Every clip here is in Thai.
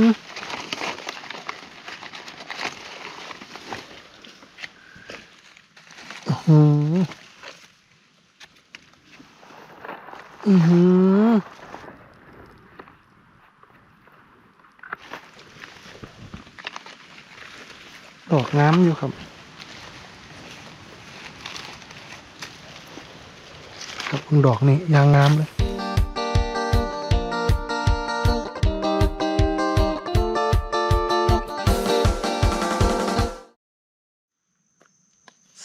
ออื้อหืออือหือดอกงามอยู่ครับ ครับดอกนี่ยางงามเลย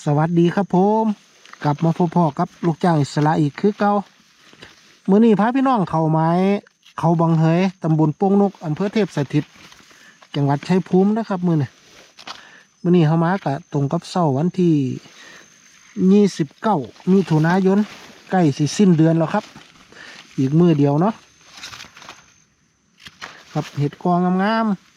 สวัสดีครับผม กลับมาพบพ่อกับลูกจ้างอิสระอีกคือเก่ามื้อนี้พาพี่น้องเขาไม้เขาบังเหยตำบลโป่งนกอำเภอเทพสถิตจังหวัดชัยภูมินะครับมื้อนี้มื้อนี้เฮามากะตรงกับเสาร์วันที่29มิถุนายนใกล้สิสิ้นเดือนแล้วครับ อีกมือเดียวเนาะครับเห็ดกองงามๆ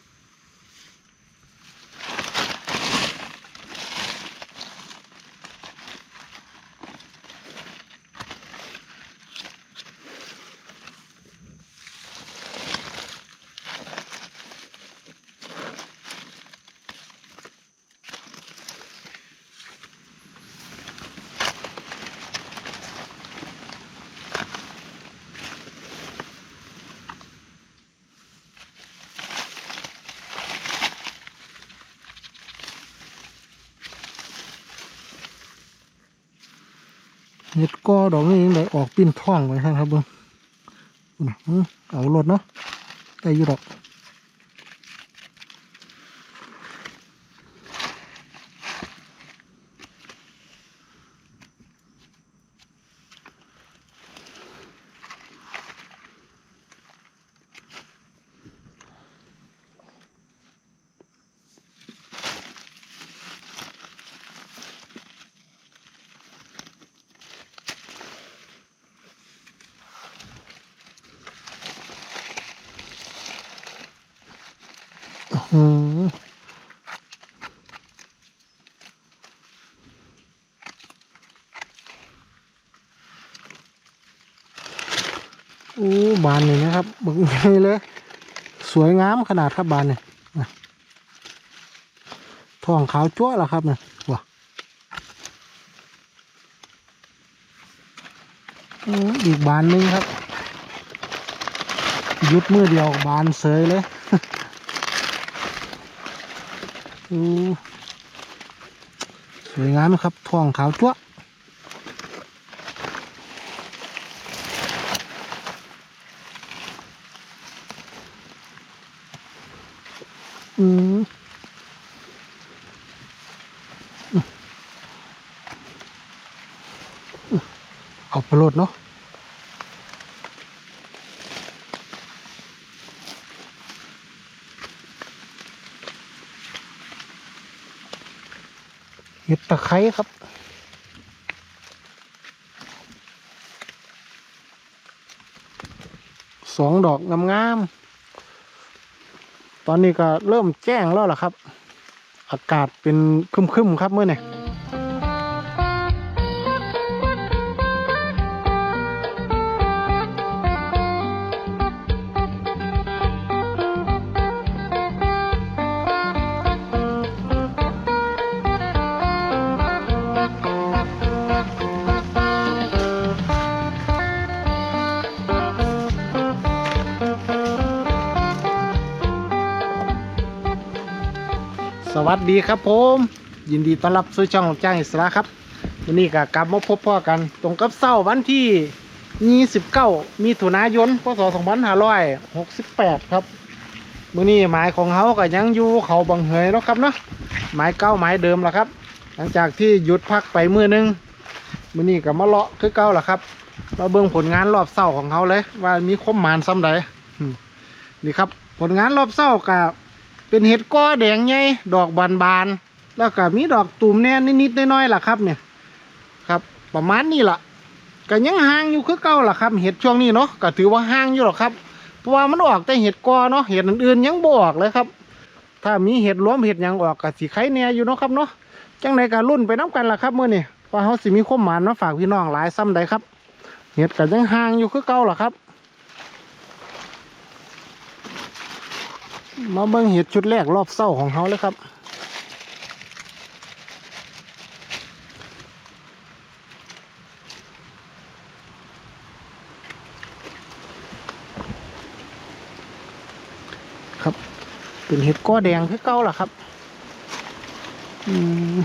เห็ดก็ดอกนี้ยังได้ออกปิ้นท่องไว้ครับเบิ้งอื้อหือเอารถเนาะได้อยู่ดอก อืมโอ้บานนี่นะครับบึกใหญ่เลย สวยงามขนาดครับบานเนี่ยทองขาวจั่วแล้วครับเนี่ยว้าอีกบานหนึงครับ ยุดมือเดียวบานเสยเลย อืม สวยงามนะครับทองขาวจั๊วอืมเอาไปโหลดเนาะ เห็ดตะไคร้ครับ สองดอกงามๆ ตอนนี้ก็เริ่มแจ้งแล้วล่ะครับ อากาศเป็นคึมๆครับเมื่อไง สวัสดีครับผม ยินดีต้อนรับสู่ช่องของจ้างอิสระครับวันนี้ก็กลับมาพบพ่อกัน ตรงกับเสาร์วันที่ 29 มีถุนายนพศ2568 ครับมื้อนี้หมายของเขาก็ยังอยู่เขาบังเหยเนาะครับเนาะหมายเก้าหมายเดิมแล้วครับ หลังจากที่หยุดพักไปมื้อนึงมื้อนี้ก็มาเลาะคือเก่าแล้วครับมาเบิ่งผลงานรอบเสาร์ของเขาเลย ว่ามีคมหมานซ้ำใดนี่ครับ ผลงานรอบเสาร์กับ เป็นเห็ดก้อแดงใหญ่ดอกบานๆแล้วก็มีดอกตุ่มแน่นิดๆน้อยๆล่ะครับเนี่ยครับ ประมาณนี้ล่ะก็ยังห่างอยู่คือเก่าล่ะครับ เห็ดช่วงนี้เนาะก็ถือว่าห่างอยู่หรอกครับเพราะว่ามันออกแต่เห็ดกอเนาะเห็ดอื่นๆยังบออกเลยครับ ถ้ามีเห็ดรวมเห็ดยังออกก็สิไข่แน่อยู่เนาะครับเนาะจังใดก็รุ่นไปน้กันล่ะครับเมื้อนี้ว่าเขาสิมีความหมานมาฝากพี่น้องหลายซ้ำใดครับ เห็ดก็ยังห่างอยู่คือเก่าล่ะครับ มาเบิ้งเห็ดชุดแรกรอบเศร้าของเขาเลยครับ ครับ เป็นเห็ดก้อแดงคือเก้าล่ะครับ อืม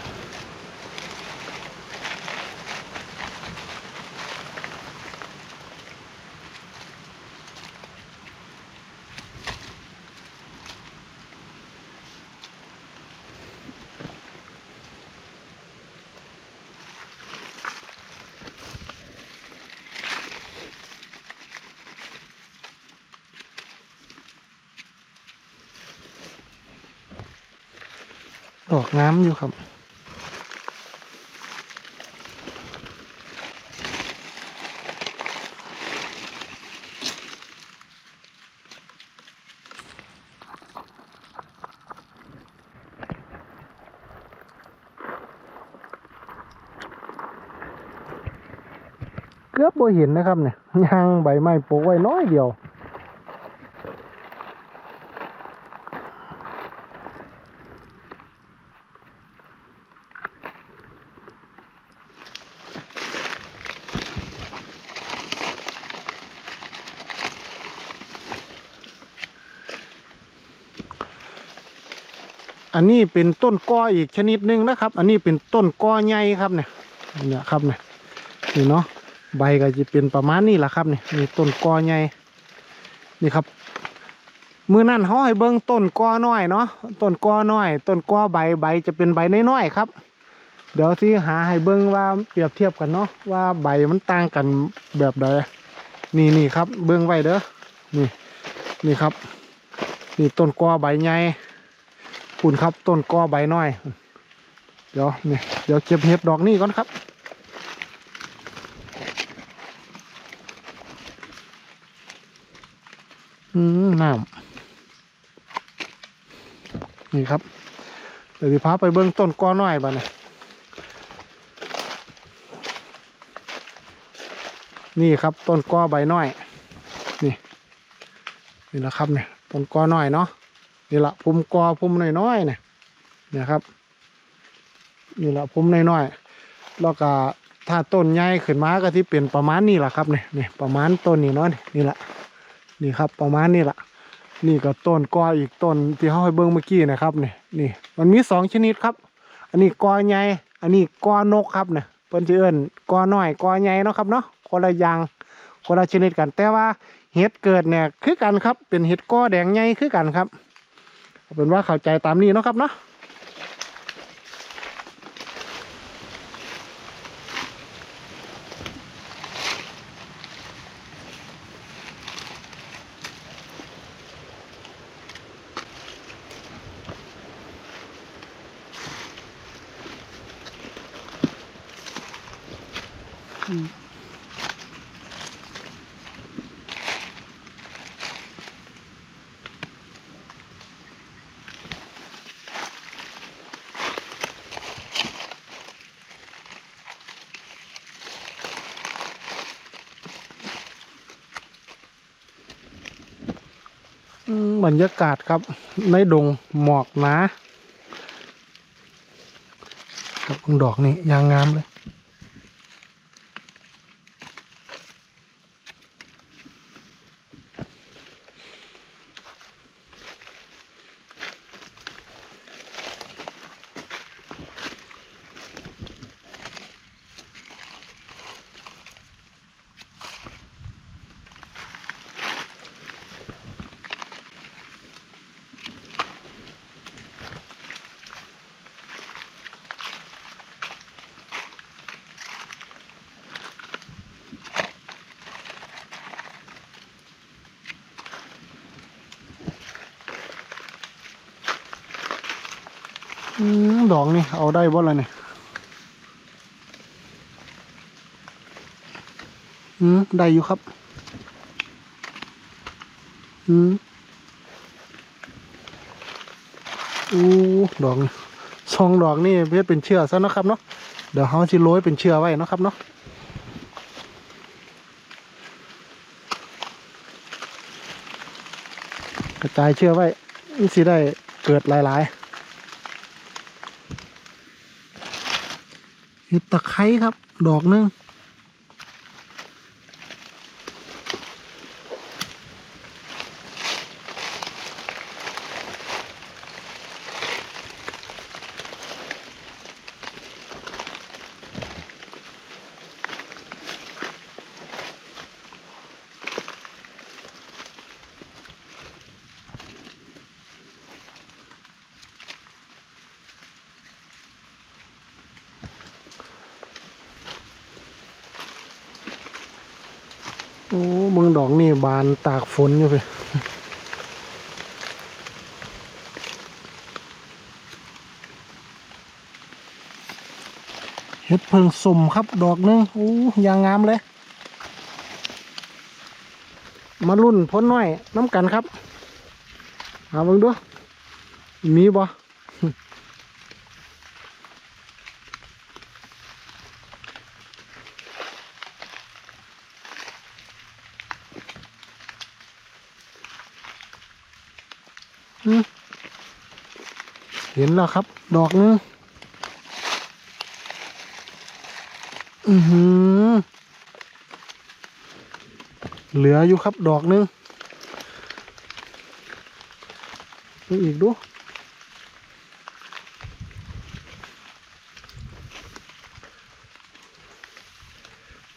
ดอกน้ำอยู่ครับ เกือบบ่เห็นนะครับเนี่ยยางใบไม้ปลูกไว้น้อยเดียว อันนี้เป็นต้นกออีกชนิดหนึ่งนะครับ อันนี้เป็นต้นกอใหญ่ครับเนี่ยเนี่ยครับเนี่ยนี่เนาะใบก็จะเป็นประมาณนี้แหละครับเนี่ยนี่ต้นกอใหญ่นี่ครับมือนั่นเขาให้เบิ้งต้นกอน้อยเนาะต้นกอน้อย ต้นกอใบใบจะเป็นใบน้อยๆครับ เดี๋ยวที่หาให้เบิ้งว่าเปรียบเทียบกันเนาะว่าใบมันต่างกันแบบใดนี่นี่ครับ เบิ้งไว้เด้อนี่นี่ครับ นี่ต้นกอใบใหญ่ คุณครับต้นกอใบน้อย เดี๋ยวเนี่ยเดี๋ยวเก็บเห็ดดอกนี้ก่อนครับอืมน้ำนี่ครับเดี๋ยวพาไปเบิ้องต้นกอน้อยบ้านะนี่ครับ ต้นกอใบน้อย นี่นี่แหละครับเนี่ยต้นกอน้อยเนาะ นี่ละพุ่มกอพุ่มน้อยๆเนี่ยเนี่ยครับนี่ละพุ่มน้อยๆแล้วก็ถ้าต้นใหญ่ขึ้นมาก็ที่เป็นประมาณนี้แหละครับเนี่ยนี่ประมาณต้นนี้เนาะนี่นี่ละนี่ครับประมาณนี้ละนี่ก็ต้นกออีกต้นที่เขาให้เบิ้งเมื่อกี้นะครับเนี่ยนี่มันมีสองชนิดครับ อันนี้กอใหญ่อันนี้กอนกครับเนี่ยเปิ้นจะเอิ้นกอน้อยกอใหญ่เนาะครับเนาะคนละอย่างคนละชนิดกันแต่ว่าเห็ดเกิดเนี่ยคือกันครับเป็นเห็ดกอแดงใหญ่คือกันครับ เป็นว่าเข้าใจตามนี้เนาะครับเนาะ บรรยากาศครับ ในดงหมอกหนาครับดอกนี่ยางงามเลย ดอกนี่เอาได้บ่ละเนี่ยอืมได้อยู่ครับ อืมอู้ดอกนี่องดอกนี่เพื่อเป็นเชือกซะนะครับเนาะเดี๋ยวเขาสิโรยเป็นเชือกไว้เนาะครับเนาะกระจายเชือกไว้มันสิได้เกิดหลายๆ เห็ดตะไคร้ครับ ดอกหนึง อ้เมืองดอกนี่บานตากฝนอยู่เลยเฮ็ดเพิงสมครับดอกหนึงโอ้ยางงามเลย มารุ่นพ้นน้อยน้ำกันครับหาเบิ่งดูมีบ่ เห็นแล้วครับ ดอกหนึงอือหือ เหลืออยู่ครับดอกหนึงดูอีกดู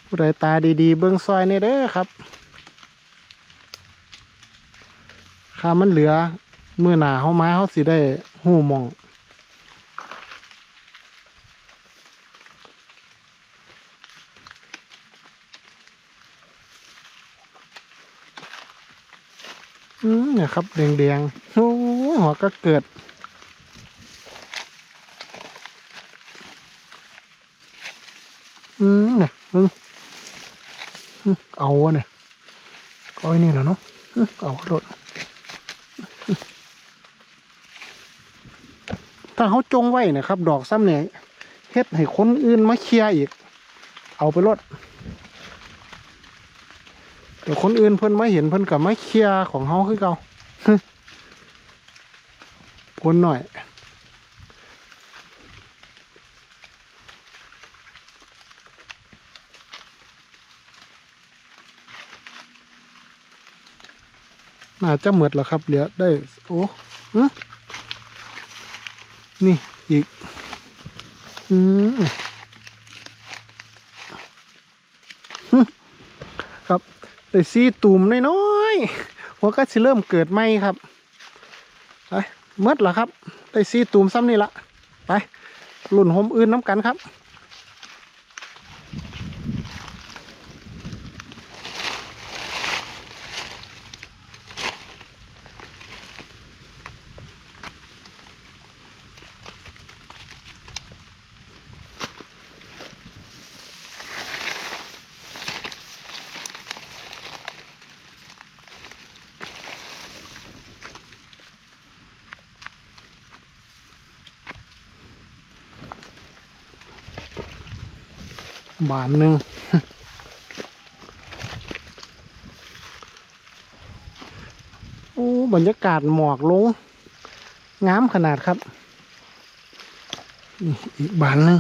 ผู้ใดตาดีๆ เบิ้องซอยนี่เด้อครับข้ามันเหลือ เมื่อหนาเขามาเขาสิได้ หูหมอง อืมเนี่ยครับแดงๆโอ้หัวก็เกิดอืมเนี่ยอืมอืมเอาเนี่ยก้อยนี่แหละเนาะเอารถ ถ้าเขาจงไว้นะครับ ดอกซ้ำเนี่ยเฮ็ดให้คนอื่นมาเคลียร์อีก เอาไปรถเดี๋ยวคนอื่นเพิ่นไมาเห็นเพิ่นกับไมาเคลียร์ของเขาคือเก่าพ้นหน่อยน่าจะหมดแล้วครับ เหลือได้ โอ้หึ นี่อีกอืมครับได้ซีตุ่มน้อยๆหัวก็สิเริ่มเกิดไหมครับไปเมดเหรอครับได้ซีตุ่มซ้ำนี่ละไปหลุ่นหมอื่นน้ำกันครับ บานหนึ่งโอ้บรรยากาศหมอกลงงามขนาดครับ อีกบานหนึ่ง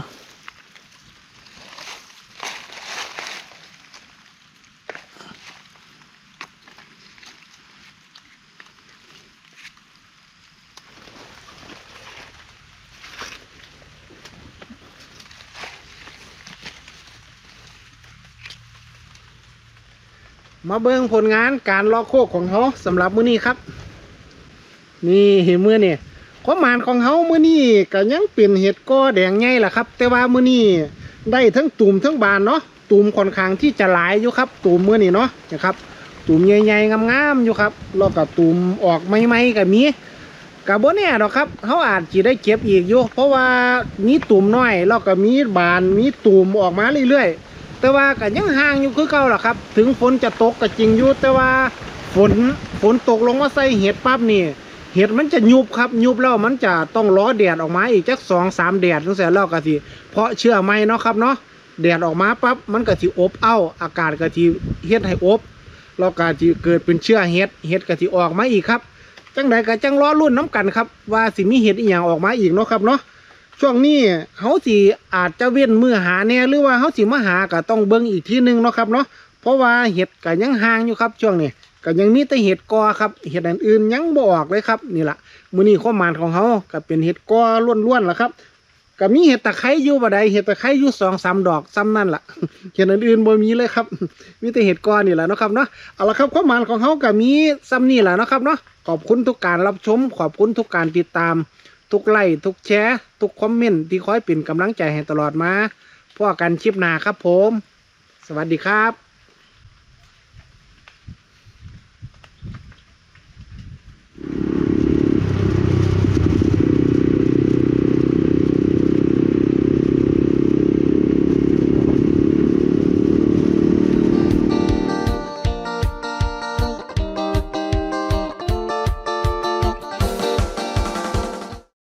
มาเบิ่งผลงานการลอกโคกของเขาสำหรับมื้อนี้ครับ นี่เห็นมื้อนี่ความหมานของเขามื้อนี้ก็ยังเป็นเห็ดก้อแดงใหญ่ล่ะครับ แต่ว่ามื้อนี้ได้ทั้งตุ่มทั้งบานเนาะตุ่มค่อนข้างที่จะหลายอยู่ครับตุ่มมื้อนี้เนาะนะครับ ตุ่มใหญ่ๆงามๆอยู่ครับแล้วก็ตุ่มออกใหม่ๆก็มีกับ่แน่ดอกครับเขาอาจจะได้เก็บอีกอยู่เพราะว่ามีตุ่มน้อยแล้วก็มีบานมีตุ่มออกมาเรื่อยๆ แต่ว่าก็ยังห่างอยู่คือเก่าล่ะครับ ถึงฝนจะตกก็จริงอยู่แต่ว่าฝนฝนตกลงมาใส่เห็ดปั๊บนี่ เห็ดมันจะยุบครับยุบแล้วมันจะต้องล้อแดดออกมาอีกจักสองสามแดดตั้งแต่แล้วก็สิเพราะเชื่อไหมเนาะครับเนาะแดดออกมาปั๊บมันก็สิอบเอาอากาศก็สิเฮ็ดให้อบแล้วก็สิเกิดเป็นเชื้อเห็ดเห็ดก็สิออกมาอีกครับจังใดก็จังล้อรุ่นน้ำกันครับว่าสิมีเห็ดอีหยังออกมาอีกเนาะครับเนาะ ช่วงนี้เขาสิอาจจะเว้นมือหาแน่หรือว่าเขาสิมาหาก็ต้องเบิ่งอีกทีหนึงเนาะครับเนาะเพราะว่าเห็ดก็ยังห่างอยู่ครับ ช่วงนี้ก็ยังมีแต่เห็ดกอครับเห็ดอันอื่นยังบออกเลยครับนี่แหละมือนี้ข้อมานของเขาก็เป็นเห็ดกอล้วนๆล่ะครับก็มีเห็ดตะไคร้อยู่บ่ใดเห็ดตะไคร้อยู่สองสามดอกซ้ำนั่นล่ะเห็ดอันอื่นบ่มีเลยครับ มีแต่เห็ดกอนี่แหละเนาะครับเนาะเอาละครับความายของเขาก็มีซ้ำนี่แหละเนาะครับเนาะขอบคุณทุกการรับชม ขอบคุณทุกการติดตาม ทุกไลค์ทุกแชร์ทุกคอมเมนต์ที่คอยเป็นกำลังใจให้ตลอดมาพอกันคลิปหน้าครับผม สวัสดีครับ